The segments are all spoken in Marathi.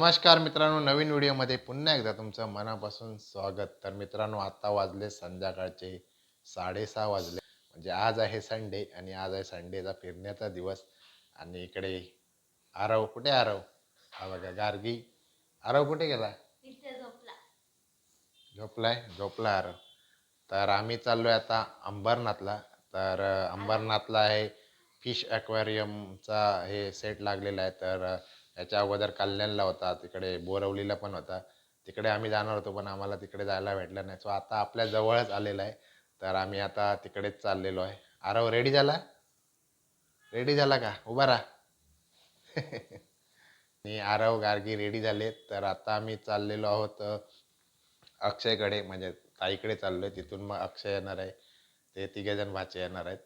नमस्कार मित्रांनो नवीन व्हिडिओमध्ये पुन्हा एकदा तुमचं मनापासून स्वागत. तर मित्रांनो आता वाजले संध्याकाळचे साडेसहा वाजले. म्हणजे आज आहे संडे आणि आज आहे संडेचा फिरण्याचा दिवस. आणि इकडे आरव कुठे आरव? हा बघा गार्गी. आरव कुठे गेला? झोपलाय? झोपला आरव. तर आम्ही चाललोय आता अंबरनाथला. तर अंबरनाथला आहे फिश ॲक्वेरियमचा हे सेट लागलेला आहे. तर याच्या अगोदर कल्याणला होता तिकडे बोरवलीला पण होता. तिकडे आम्ही जाणार होतो पण आम्हाला तिकडे जायला भेटलं नाही. सो आता आपल्या जवळच आलेला आहे. तर आम्ही आता तिकडेच चाललेलो आहे. आरव रेडी झाला? रेडी झाला का? उभा राहा. मी आरव गार्गी रेडी झाले. तर आता आम्ही चाललेलो आहोत अक्षयकडे. म्हणजे ताईकडे आहे तिथून मग अक्षय येणार आहे. ते तिघेजण भाचे येणार आहेत.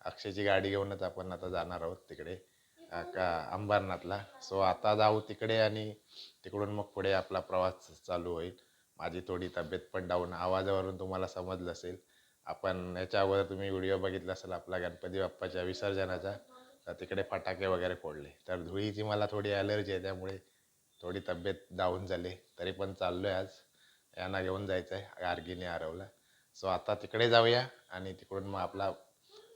अक्षयची गाडी घेऊनच आपण आता जाणार आहोत तिकडे. का अंबरनाथला. सो आता जाऊ तिकडे आणि तिकडून मग पुढे आपला प्रवास चालू होईल. माझी थोडी तब्येत पण डाऊन आवाजावरून तुम्हाला समजलं असेल. आपण याच्या अगोदर तुम्ही व्हिडिओ बघितला असेल आपला गणपती बाप्पाच्या विसर्जनाचा. तर तिकडे फटाके वगैरे फोडले. तर धुळीची मला थोडी ॲलर्जी आहे. त्यामुळे थोडी तब्येत डाऊन झाली. तरी पण चाललो आहे आज. यांना घेऊन जायचं आहे गार्गीने आरवला सो आता तिकडे जाऊया आणि तिकडून मग आपला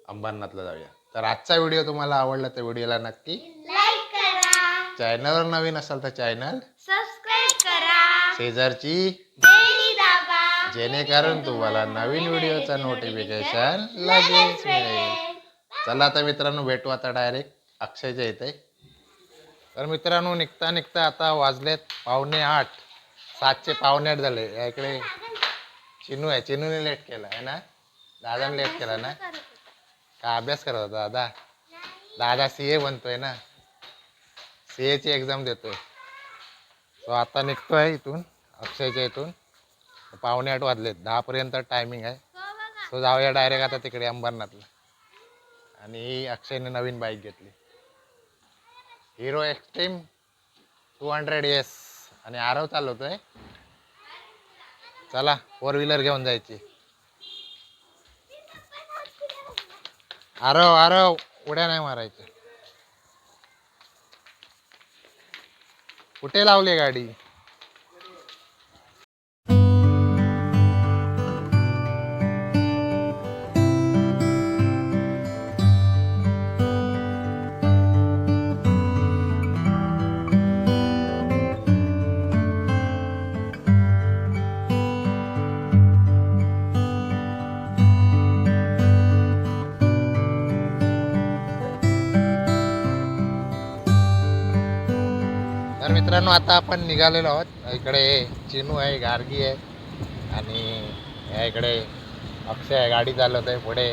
अंबरनाथला जाऊया. तर आजचा व्हिडिओ तुम्हाला आवडला तर व्हिडिओला नक्की लाईक करा. चॅनलवर नवीन असाल तर चॅनल सबस्क्राईब करा. शेजारची बेली दाबा. जेणेकरून तुम्हाला नवीन व्हिडिओचं नोटिफिकेशन लगेच मिळेल. चला आता मित्रांनो भेटू आता डायरेक्ट अक्षयच्या इथे तर मित्रांनो निघता निघता आता वाजलेत पावणे आठ. सातचे पावणे आठ झाले. या इकडे चिनू आहे. चिनूने लेट केला आहे ना? दादाने लेट केला ना? का अभ्यास करत होता दादा? दादा सी ए बनतोय ना. सी एची एक्झाम देतोय. तो आता निघतोय इथून अक्षयच्या इथून. पावणे आठ वाजलेत दहापर्यंत टायमिंग आहे. सो जाऊया डायरेक्ट आता तिकडे अंबरनाथला. आणि ही अक्षयने नवीन बाईक घेतली. Hero Xtreme two hundred S आणि आरव चालवतोय. चला फोर व्हीलर घेऊन जायची. आरव आरव उड्या नाही मारायच्या. कुठे लावली गाडी? मित्रांनो आता आपण निघालेलो आहोत. इकडे चिनू आहे गार्गी आहे आणि या इकडे अक्षय आहे गाडी चालवत आहे पुढे.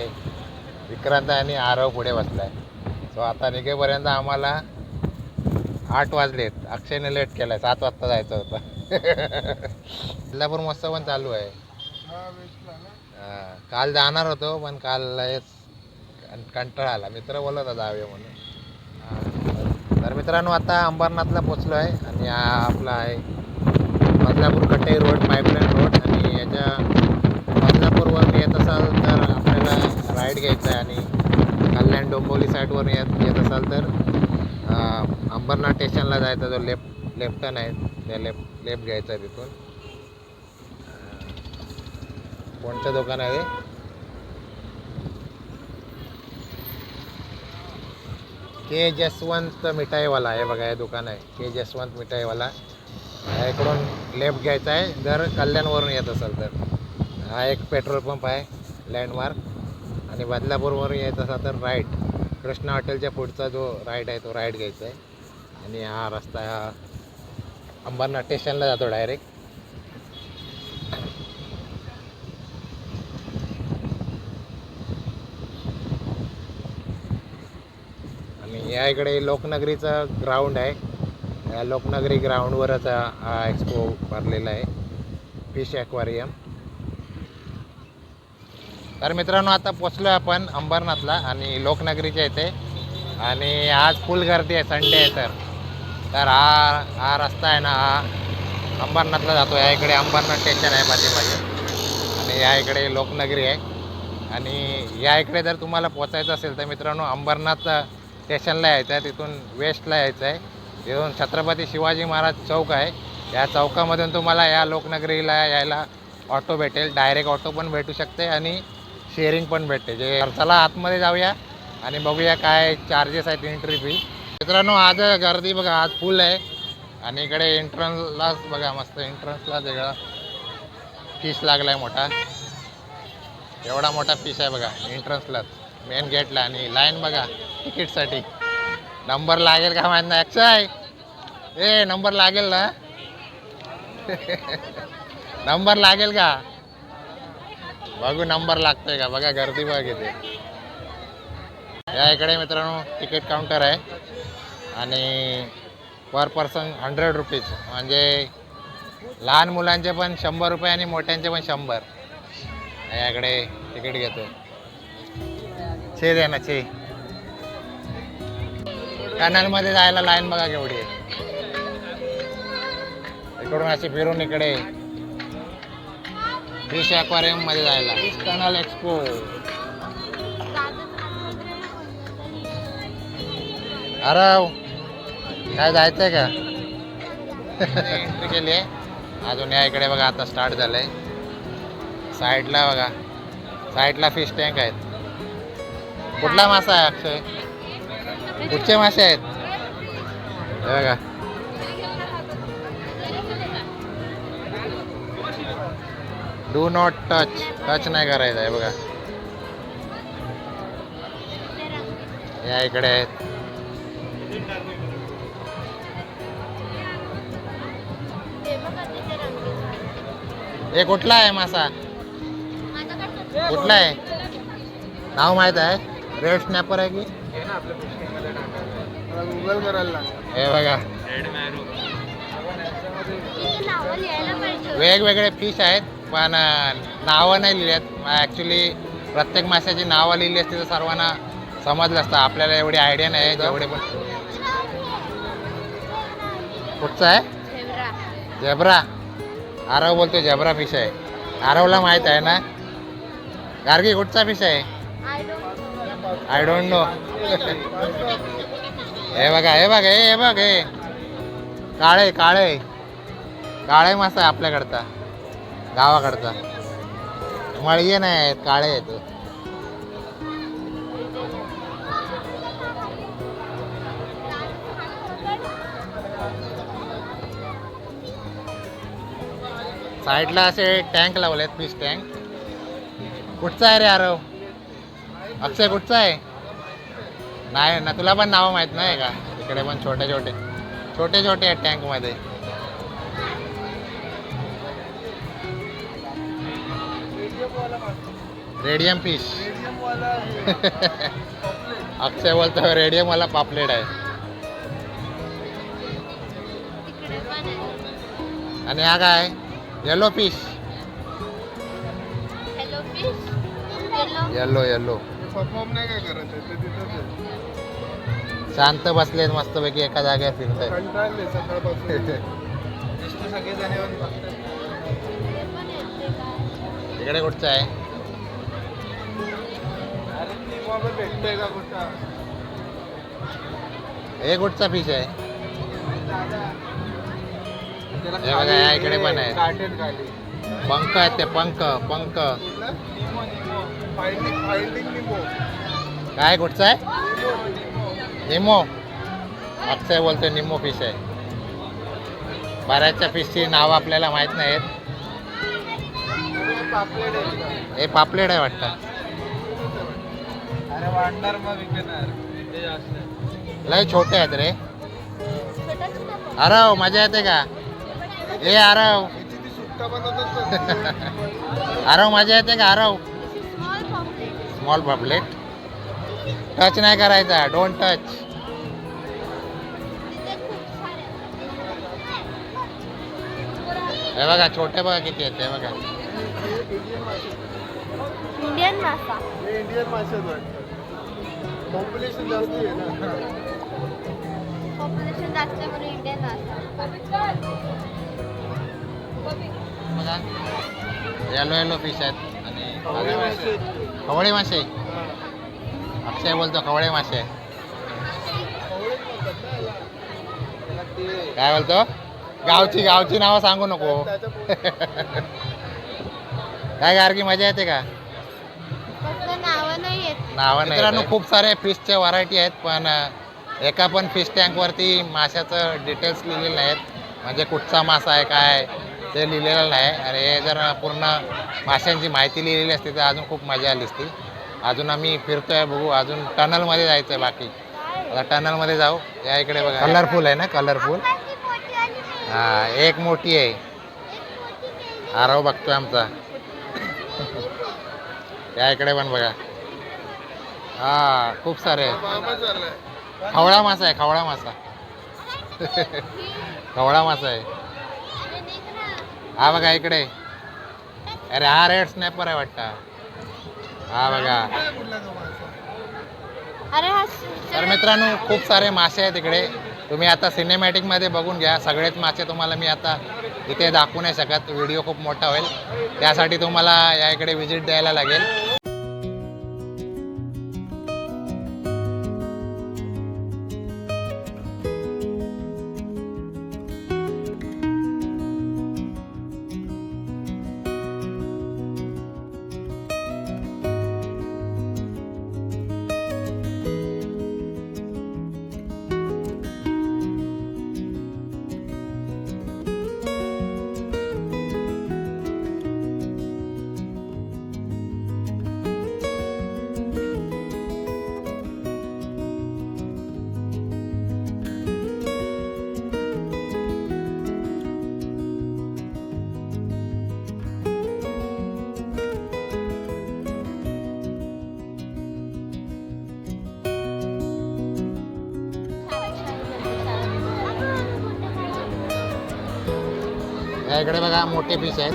विक्रांत आहे आणि आरव पुढे बसलाय. सो आता निघेपर्यंत आम्हाला आठ वाजलेत. अक्षयने लेट केलाय सात वाजता जायचं होतं. कोल्हापूर मस्त पण चालू आहे. हा, काल जाणार होतो पण काल कंटाळा आला. मित्र बोलत होता जाऊया म्हणून. तर मित्रांनो आता अंबरनाथला पोचलो आहे आणि हा आपला आहे बदलापूर कट्टे रोड पाईपलाईन रोड आणि याच्या बदलापूरवरून येत असाल तर आपल्याला राईड घ्यायचा आहे आणि कल्याण डोंबोली साईडवर येत येत असाल तर अंबरनाथ स्टेशनला जायचा जो लेफ्ट लेफ्टन आहे त्या लेफ्ट लेफ्ट घ्यायचा आहे तिथून. कोणतं दुकान आहे के जसवंत मिठाईवाला आहे बघा हे दुकान आहे. के जसवंत मिठाईवाला. हा इकडून लेफ्ट घ्यायचा आहे. जर कल्याणवरून येत असेल तर. हा एक पेट्रोल पंप आहे लँडमार्क आणि बदलापूरवरून येत असाल तर राईट कृष्णा हॉटेलच्या पुढचा जो राईट आहे तो राईट घ्यायचा आहे. आणि हा रस्ता हा अंबरनाथ स्टेशनला जातो डायरेक्ट आणि या इकडे लोकनगरीचं ग्राउंड आहे. या लोकनगरी ग्राउंडवरच हा एक्सपो भरलेला आहे. फिश ॲक्वारियम तर मित्रांनो आता पोचलो आपण अंबरनाथला आणि लोकनगरीच्या इथे. आणि आज फुल गर्दी आहे संडे आहे तर. तर हा हा रस्ता आहे ना हा अंबरनाथला जातो या इकडे अंबरनाथ स्टेशन आहे पाठीमागे आणि या इकडे लोकनगरी आहे. आणि या इकडे जर तुम्हाला पोचायचं असेल तर मित्रांनो अंबरनाथ स्टेशनला यायचं आहे तिथून वेस्टला यायचं आहे. तिथून छत्रपती शिवाजी महाराज चौक आहे. या चौकामधून तुम्हाला या लोकनगरीला यायला ऑटो भेटेल. डायरेक्ट ऑटो पण भेटू शकते आणि शेअरिंग पण भेटते. जे चला आतमध्ये जाऊया आणि बघूया काय चार्जेस आहेत एंट्री फी मित्रांनो आज गर्दी बघा आज फुल आहे. आणि इकडे एंट्रन्सलाच बघा मस्त एंट्रन्सला वेगळा फीस आहे मोठा. एवढा मोठा फीस आहे बघा एंट्रन्सलाच मेन गेटला आणि लाईन बघा. तिकीटसाठी. नंबर लागेल का माहीत नाही. अक्षय ए नंबर लागेल ना? नंबर लागेल का? बघू नंबर लागतोय का? बघा गर्दी बघ किती. या इकडे मित्रांनो तिकीट काउंटर आहे. आणि पर पर्सन हंड्रेड रुपीज म्हणजे लहान मुलांचे पण शंभर रुपये आणि मोठ्यांचे पण शंभर. याकडे तिकीट घेतो छे द्या ना छे. टनलमध्ये जायला लाईन बघा केवढी आहे. इकडून अशी फिरून इकडे. फिश अक्वारियममध्ये जायला. टनल एक्सपो अरे काय जायचंय का? एंट्री केली आहे अजून या इकडे बघा आता स्टार्ट झालंय. साईडला बघा. साईडला फिश टँक आहेत. कुठला मासा आहे अक्षय? कुठचे मासे आहेत. हे बघा. डू नॉट टच टच नाही करायचं आहे बघा. या इकडे आहेत. हे कुठला आहे मासा? कुठला आहे? नाव माहीत आहे? रेड स्नॅपर आहे की? गुगल करायला हे बघा. वेगवेगळे फिश आहेत पण अं, नावं नाही लिहिली आहेत. ॲक्च्युली प्रत्येक माशाची नावं लिहिली असती तर सर्वांना समजलं असतं. आपल्याला एवढी आयडिया नाही जेवढे पण. कुठचं आहे? झेब्रा. आरव बोलतो झेब्रा फिश आहे. आरवला माहीत आहे ना? गार्गी कुठचा फिश आहे? आय डोंट नो हे बघा हे बघ हे हे बघ हे. काळे काळे. काळे मासा आहे आपल्याकडचा गावाकडचा मळये नाही आहेत काळे आहेत. साईडला असे टँक लावलेत फिश टँक कुठचा आहे रे आरव? अक्षय कुठचा आहे? नाही ना तुला पण नाव माहीत नाही का? इकडे पण छोटे छोटे. छोटे छोटे आहेत टँकमध्ये. रेडियम फिश अक्षय बोलतो रेडियम वाला पापलेट आहे. आणि हा काय? Yellow fish yellow yellow perform नाही काय करत आहे? ते तिथंच आहे. शांत बसलेत मस्तपैकी एका जागेवर फिरतायत कंटाळले सकाळपासून. नुसते सगळेजण येऊन बघतात. इकडे कुठचं आहे? अरे ती मोबाईल भेटतोय का कुठं? हे कुठचा फिश आहे? त्याला हे बघा, या इकडे पण आहे. काटेत खाली. पंख आहेत ते पंख पंख. Finding finding Nemo. काय कुठचं आहे? निमो. निमो. अक्षय बोलतोय निमो फिश आहे. बऱ्याचशा फिशची नावं आपल्याला माहीत नाहीत. पापलेट आहे इथं. हे पापलेट आहे वाटतं. लय छोटे आहेत रे. आरव मजा येते का? ए आरव. ना. आरव मजा येते का आरव? स्मॉल पापलेट टच नाही करायचा डोंट टच हे बघा छोटे बघा किती आहेत हे बघा. इंडियन मासा. इंडियन पॉप्युलेशन जास्त आहे ना. पॉप्युलेशन जास्त म्हणून इंडियन मासा. येलो येलो फिश आहेत. आणि कवळे मासे कवळे मासे. अक्षय बोलतो कवळे मासे. काय बोलतो? गावची गावची नावं सांगू नको. काय गारगी मजा येते का? फक्त नावं नाही येत. नावं मित्रांनो खूप सारे फिशच्या व्हरायटी आहेत पण एका पण फिश टँकवरती माशाचं डिटेल्स लिहिलेले नाहीत. म्हणजे कुठचा मासा आहे काय ते लिहिलेलं नाही. आणि हे जर पूर्ण माशांची माहिती लिहिलेली असते तर अजून खूप मजा आली असती. अजून आम्ही फिरतोय बघू. अजून टनलमध्ये जायचं आहे बाकी. आता टनलमध्ये जाऊ. या इकडे बघा. कलरफुल आहे ना? कलरफुल हा एक मोठी आहे. आरव बघतोय आमचा. या इकडे पण बघा. हा खूप सारे. खवळा मासा आहे खवळा मासा. खवळा मासा आहे. हा बघा इकडे. अरे हा रेड स्नॅपर आहे वाटतं. हा बघा. तर मित्रांनो खूप सारे मासे आहेत इकडे. तुम्ही आता सिनेमॅटिकमध्ये बघून घ्या. सगळेच मासे तुम्हाला मी आता इथे दाखवू नाही शकत. व्हिडिओ खूप मोठा होईल. त्यासाठी तुम्हाला या इकडे व्हिजिट द्यायला लागेल. इकडे बघा मोठे फिश आहेत.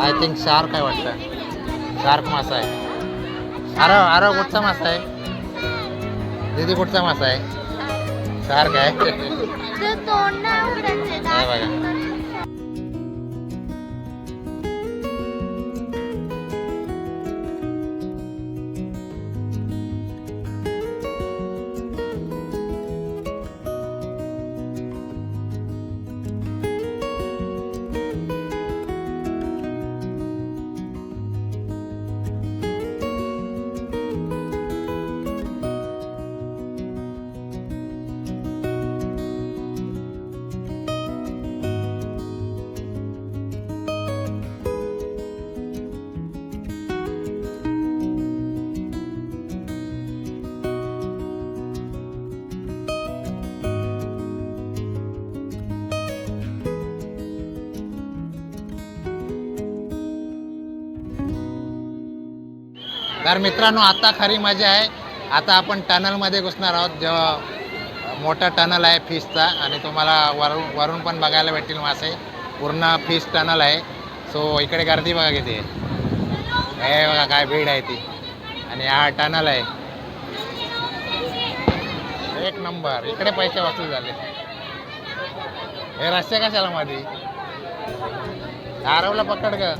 आय थिंक शार्क आहे वाटतं. शार्क मासा आहे. आरव आरव कुठचा मासा आहे? दीदी कुठचा मासा आहे? शार्क आहे. बघा. तर मित्रांनो आता खरी मजा आहे. आता आपण टनलमध्ये घुसणार आहोत जेव्हा मोठा टनल आहे फिशचा. आणि तुम्हाला वरून वरून पण बघायला भेटतील मासे. पूर्ण फिश टनल आहे. सो इकडे गर्दी बघा किती आहे. हे बघा काय भीड आहे ती. आणि हा टनल आहे. एक नंबर. इकडे पैसे वसूल झाले. हे रस्ते कशाला मध्ये आरवला पकड ग.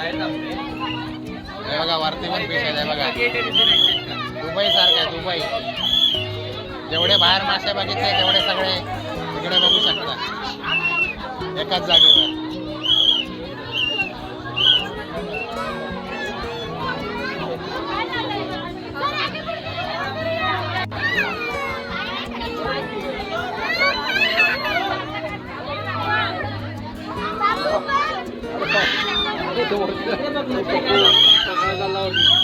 हे बघा वरती पण फिश आहे बघा. दुबई सारखं आहे दुबई. जेवढे बाहेर मासे बघितले तेवढे सगळे तिकडे बघू शकता. एकाच जागेवर. 那么恐怖，大家来喽。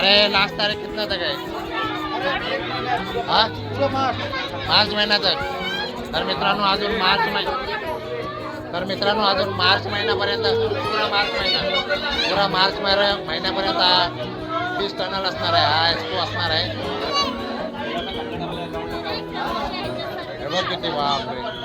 अरे लास्ट तारीख कितना तक आहे? हा? मार्च महिन्यात तर मित्रांनो अजून मार्च महिना तर मित्रांनो अजून मार्च महिन्यापर्यंत पुरा मार्च महिना. पुरा मार्च महिन्यापर्यंत हा टनल असणार आहे. हा एक्सपो असणार आहे. किती बापरे.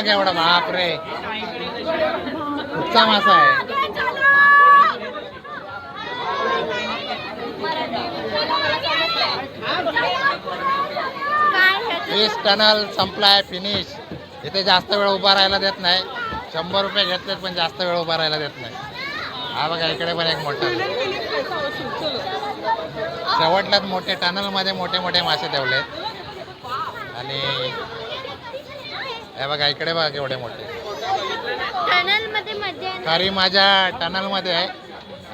बघा एवढा बापरे कुठचा मासा आहे. वीस टनल संपलाय फिनिश इथे जास्त वेळ उभा राहायला देत नाही. शंभर रुपये घेतलेत पण जास्त वेळ उभा राहायला देत नाही. हा बघा इकडे पण एक मोठा. शेवटलाच मोठे टनलमध्ये मोठे मोठे मासे ठेवलेत. आणि हे बघा इकडे बघा केवढे मोठे. टनलमध्ये मजा येणार. खारी माझ्या टनलमध्ये आहे.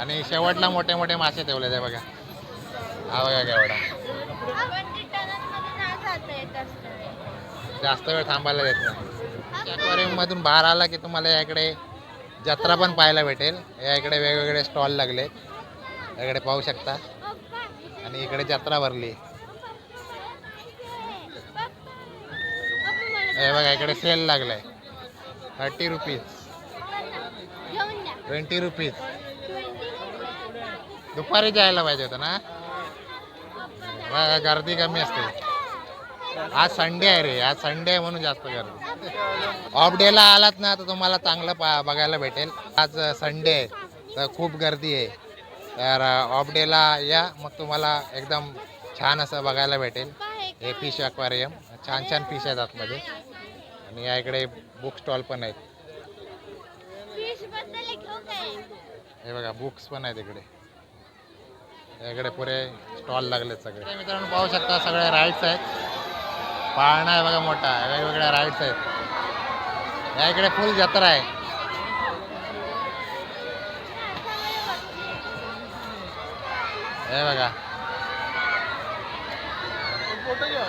आणि शेवटला मोठे मोठे मासे ठेवले ते बघा. हा बघा केवढा. आपण ते टनलमध्ये नाही जाता येत असतं. जास्त वेळ थांबायला देत नाही. मधून बाहेर आला की तुम्हाला या इकडे जत्रा पण पाहायला भेटेल. या इकडे वेगवेगळे स्टॉल लागले इकडे पाहू शकता. पप्पा, आणि इकडे जत्रा भरली. हे बघा इकडे सेल लागलाय. थर्टी रुपीज ट्वेंटी रुपीज दुपारी जायला पाहिजे होतं ना? बघा गर्दी कमी असते. आज संडे आहे रे. आज संडे आहे म्हणून जास्त गर्दी. ऑफ डेला आलात ना तर तुम्हाला चांगलं पा बघायला भेटेल. आज संडे आहे तर खूप गर्दी आहे. तर ऑफ डेला या मग तुम्हाला एकदम छान असं बघायला भेटेल. हे फिश अक्वारियम छान छान फिश आहेत आतमध्ये. आणि या इकडे बुक स्टॉल पण आहेत. हे बघा बुक्स पण आहेत इकडे. या इकडे पुरे स्टॉल लागलेत सगळे. मित्रांनो पाहू शकता सगळे राईड्स आहेत. पाळणा आहे बघा मोठा वेगवेगळ्या राईड्स आहेत. या इकडे फुल जत्रा आहे. हे बघा. फोटो घ्या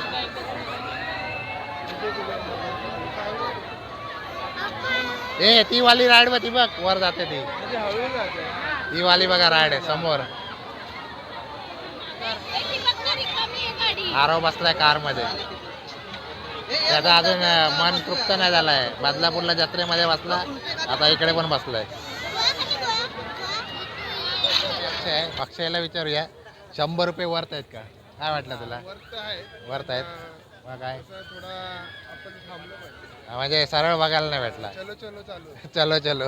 ए ती वाली राईड बघ ती बघ वर जाते ती. म्हणजे ती वाली बघा राईड आहे समोर. आरव बसलाय कारमध्ये. त्याचा अजून मन तृप्त नाही झालाय. बदलापूरला जत्रेमध्ये बसला आता इकडे पण बसलाय. अक्षय अक्षयला विचारूया. शंभर रुपये वर्थ आहेत का? काय वाटलं तुला? वर्थ आहेत. मग काय? थोडा आपण थांबलो पाहिजे. म्हणजे सरळ बघायला नाही भेटला. चलो चलो चालू. आहे. चलो चलो.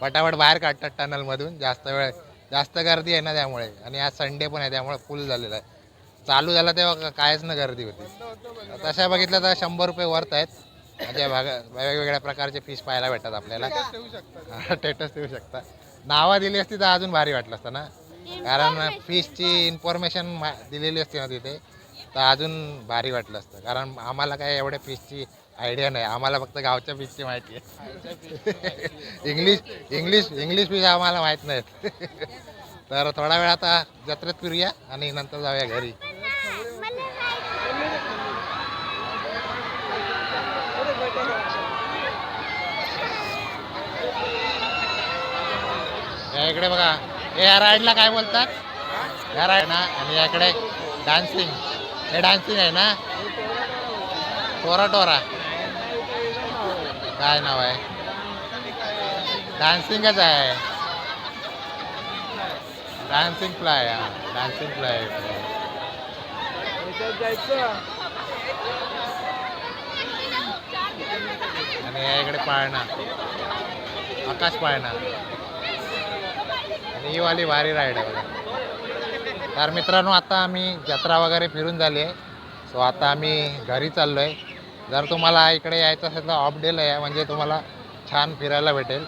पटापट बाहेर काढतात टनल मधून. जास्त वेळ जास्त गर्दी आहे ना त्यामुळे. आणि आज संडे पण आहे त्यामुळे फुल झालेला आहे. चालू झाला तेव्हा कायच ना गर्दी होती. बंद होतं बंद. तशा बघितलं तर शंभर रुपये वर्थ आहेत. म्हणजे भागा वेगवेगळ्या प्रकारचे फिश पाहायला भेटतात आपल्याला. Status ठेवू शकता स्टेटस देऊ शकता. नावं दिली असती तर अजून भारी वाटलं असतं ना. कारण फिशची इन्फॉर्मेशन दिलेली असते ना तिथे तर अजून भारी वाटलं असतं. कारण आम्हाला काय एवढ्या फिशची आयडिया नाही. आम्हाला फक्त गावच्या फिशची माहिती आहे. इंग्लिश इंग्लिश इंग्लिश फिश आम्हाला माहीत नाहीत. तर थोडा वेळ आता जत्रेत फिरूया आणि नंतर जाऊया घरी. या इकडे बघा. हे या राईडला काय बोलतात? या राईड ना. आणि या इकडे डान्सिंग हे डान्सिंग आहे ना? टोरा टोरा. काय नाव आहे? डान्सिंगच आहे? डान्सिंग फ्लाय हा. डान्सिंग फ्लाय आणि या इकडे पाळणा. आकाश पाळणा. आणि ही वाली भारी राईड आहे बघा. तर मित्रांनो आता आम्ही जत्रा वगैरे फिरून झाली आहे. सो आता आम्ही घरी चाललो आहे जर तुम्हाला इकडे यायचं असेल तर ऑफ डेला या म्हणजे तुम्हाला छान फिरायला भेटेल.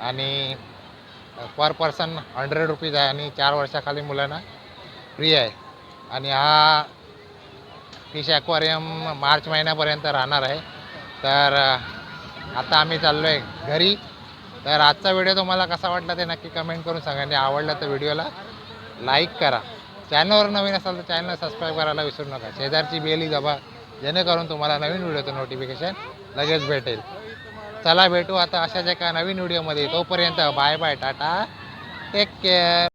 आणि पर पर्सन हंड्रेड रुपीज आहे आणि चार वर्षाखाली मुलांना फ्री आहे. आणि हा फिश ॲक्वारियम मार्च महिन्यापर्यंत राहणार आहे. तर आता आम्ही चाललो आहे घरी. तर आजचा व्हिडिओ तुम्हाला कसा वाटला ते नक्की कमेंट करून सांगा. आणि आवडला तर व्हिडिओला लाईक करा. चॅनलवर नवीन असाल तर चॅनल सबस्क्राईब करायला विसरू नका. शेजारची बेली दबा जेणेकरून तुम्हाला नवीन व्हिडिओचं नोटिफिकेशन लगेच भेटेल. चला भेटू आता अशाच एका नवीन व्हिडिओमध्ये. तोपर्यंत bye bye tata. Take care